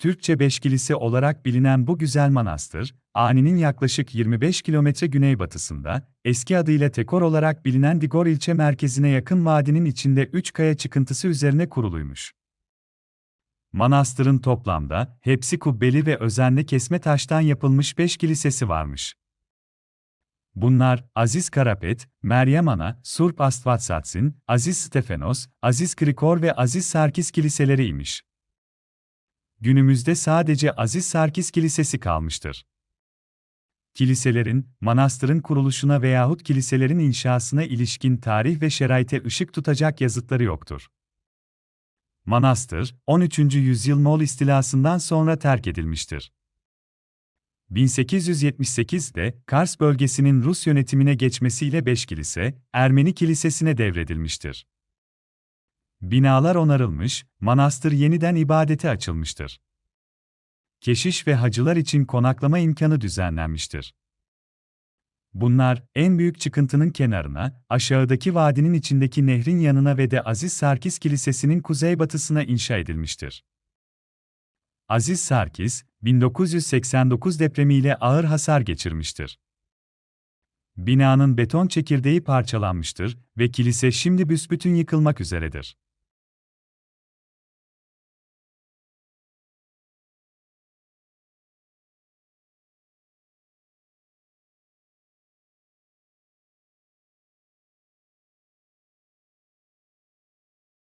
Türkçe Beşkilisi olarak bilinen bu güzel manastır, Ani'nin yaklaşık 25 kilometre güneybatısında, eski adıyla Tekor olarak bilinen Digor ilçe merkezine yakın vadinin içinde üç kaya çıkıntısı üzerine kuruluymuş. Manastırın toplamda, hepsi kubbeli ve özenli kesme taştan yapılmış beş kilisesi varmış. Bunlar, Aziz Karapet, Meryem Ana, Surp Astvatsatsin, Aziz Stefanos, Aziz Krikor ve Aziz Sarkis kiliseleriymiş. Günümüzde sadece Aziz Sarkis Kilisesi kalmıştır. Kiliselerin, manastırın kuruluşuna veyahut kiliselerin inşasına ilişkin tarih ve şeraite ışık tutacak yazıtları yoktur. Manastır, 13. yüzyıl Moğol istilasından sonra terk edilmiştir. 1878'de Kars bölgesinin Rus yönetimine geçmesiyle beş kilise, Ermeni kilisesine devredilmiştir. Binalar onarılmış, manastır yeniden ibadete açılmıştır. Keşiş ve hacılar için konaklama imkanı düzenlenmiştir. Bunlar, en büyük çıkıntının kenarına, aşağıdaki vadinin içindeki nehrin yanına ve de Aziz Sarkis Kilisesi'nin kuzeybatısına inşa edilmiştir. Aziz Sarkis, 1989 depremiyle ağır hasar geçirmiştir. Binanın beton çekirdeği parçalanmıştır ve kilise şimdi büsbütün yıkılmak üzeredir.